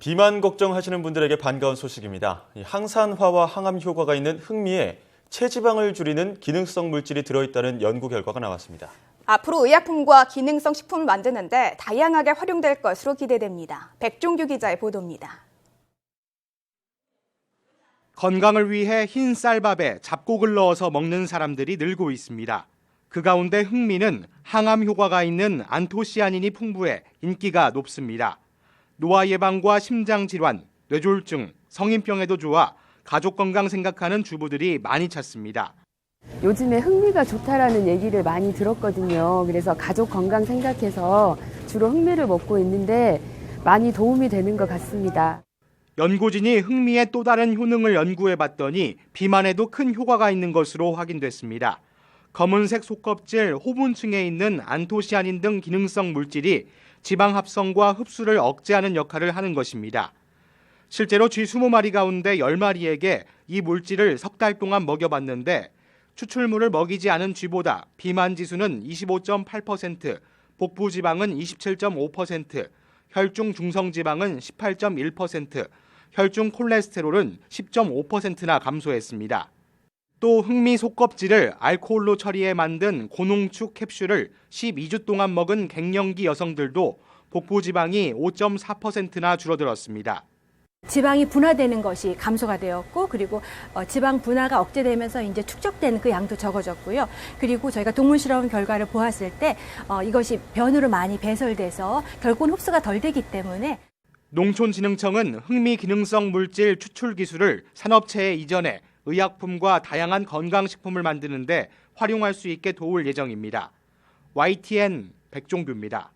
비만 걱정하시는 분들에게 반가운 소식입니다. 이 항산화와 항암 효과가 있는 흑미에 체지방을 줄이는 기능성 물질이 들어있다는 연구 결과가 나왔습니다. 앞으로 의약품과 기능성 식품을 만드는데 다양하게 활용될 것으로 기대됩니다. 백종규 기자의 보도입니다. 건강을 위해 흰 쌀밥에 잡곡을 넣어서 먹는 사람들이 늘고 있습니다. 그 가운데 흑미는 항암 효과가 있는 안토시아닌이 풍부해 인기가 높습니다. 노화 예방과 심장 질환, 뇌졸중, 성인병에도 좋아 가족 건강 생각하는 주부들이 많이 찾습니다. 요즘에 흥미가 좋다라는 얘기를 많이 들었거든요. 그래서 가족 건강 생각해서 주로 흥미를 먹고 있는데 많이 도움이 되는 것 같습니다. 연구진이 흑미의 또 다른 효능을 연구해 봤더니 비만에도 큰 효과가 있는 것으로 확인됐습니다. 검은색 속껍질 호분층에 있는 안토시아닌 등 기능성 물질이 지방 합성과 흡수를 억제하는 역할을 하는 것입니다. 실제로 쥐 20마리 가운데 10마리에게 이 물질을 석 달 동안 먹여봤는데 추출물을 먹이지 않은 쥐보다 비만 지수는 25.8%, 복부 지방은 27.5%, 혈중 중성 지방은 18.1%, 혈중 콜레스테롤은 10.5%나 감소했습니다. 또 흑미 속껍질을 알코올로 처리해 만든 고농축 캡슐을 12주 동안 먹은 갱년기 여성들도 복부 지방이 5.4%나 줄어들었습니다. 지방이 분화되는 것이 감소가 되었고 그리고 어, 지방 분화가 억제되면서 이제 축적되는 그 양도 적어졌고요. 그리고 저희가 동물 실험 결과를 보았을 때 어, 이것이 변으로 많이 배설돼서 결국은 흡수가 덜 되기 때문에 농촌진흥청은 흑미 기능성 물질 추출 기술을 산업체에 이전해 의약품과 다양한 건강식품을 만드는데 활용할 수 있게 도울 예정입니다. YTN 백종규입니다.